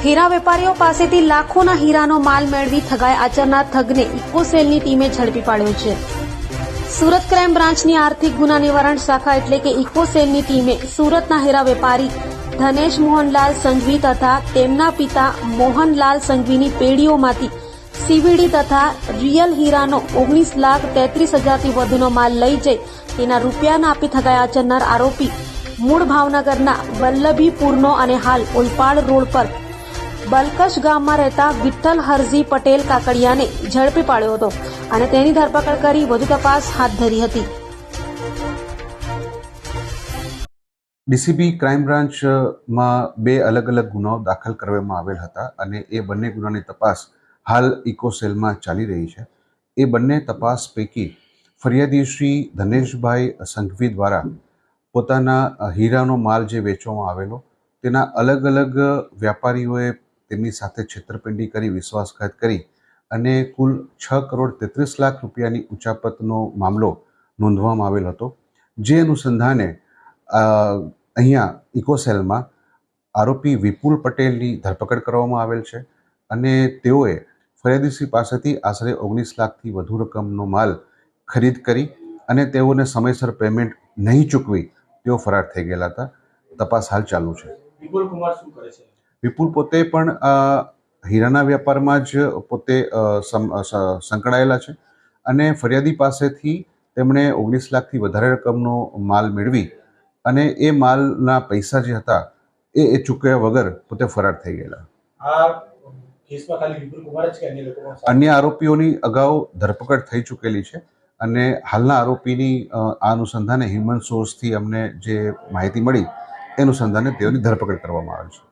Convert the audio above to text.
હીરા વેપારીઓ પાસેથી લાખોના હીરાનો માલ મેળવી ઠગાઈ આચરનાર ઠગને ઇકોસેલની ટીમે ઝડપી પાડ્યો છે. સુરત ક્રાઇમ બ્રાન્ચની આર્થિક ગુના નિવારણ શાખા એટલે કે ઇકોસેલની ટીમે સુરતના હીરા વેપારી ધનેશ મોહનલાલ સંઘવી તથા તેમના પિતા મોહનલાલ સંઘવીની પેઢીઓમાંથી સીવીડી તથા રિયલ હીરાનો ઓગણીસ લાખ તેત્રીસ હજારથી વધુનો માલ લઈ જઈ તેના રૂપિયાના આપી ઠગાઈ આચરનાર આરોપી મૂળ ભાવનગરના વલ્લભીપુરનો અને હાલ ઓલપાડ રોડ પર બલકશ ગામમાં રહેતા વિઠ્ઠલ હરજી પટેલ કાકડિયાને ઝડપી પાડ્યો હતો અને તેની ધરપકડ કરી વધુ તપાસ હાથ ધરી હતી. ડીસીબી ક્રાઇમ બ્રાન્ચમાં બે અલગ અલગ ગુનાઓ દાખલ કરવામાં આવેલ હતા અને એ બંને ગુનાની તપાસ હાલ ઇકોસેલમાં ચાલી રહી છે. એ બંને તપાસ પૈકી ફરિયાદી શ્રી ધનેશભાઈ સંઘવી દ્વારા પોતાના હીરાનો માલ જે વેચવામાં આવેલો, તેના અલગ અલગ વ્યાપારીઓએ તેમની સાથે છેતરપિંડી કરી, વિશ્વાસઘાત કરી અને કુલ છ કરોડ તેત્રીસ લાખ રૂપિયાની ઉચાપતનો મામલો નોંધવામાં આવેલ હતો. જે અનુસંધાને અહીંયા ઇકોસેલમાં આરોપી વિપુલ પટેલની ધરપકડ કરવામાં આવેલ છે અને તેઓએ ફરિયાદીસી પાસેથી આશરે ઓગણીસ લાખથી વધુ રકમનો માલ ખરીદ કરી અને તેઓને સમયસર પેમેન્ટ નહીં ચૂકવી તેઓ ફરાર થઈ ગયેલા હતા. તપાસ હાલ ચાલુ છે. વિપુલ કુમાર શું કરે છે? વિપુલ પોતે પણ હીરાના વ્યાપારમાં જ પોતે સંકળાયેલા છે અને ફરિયાદી પાસેથી તેમણે ઓગણીસ લાખથી વધારે રકમનો માલ મેળવી અને એ માલના પૈસા જે હતા એ એ ચૂકવ્યા વગર પોતે ફરાર થઈ ગયેલા. અન્ય આરોપીઓની અગાઉ ધરપકડ થઈ ચૂકેલી છે અને હાલના આરોપીની આ અનુસંધાને હ્યુમન સોર્સથી અમને જે માહિતી મળી એ અનુસંધાને તેઓની ધરપકડ કરવામાં આવે છે.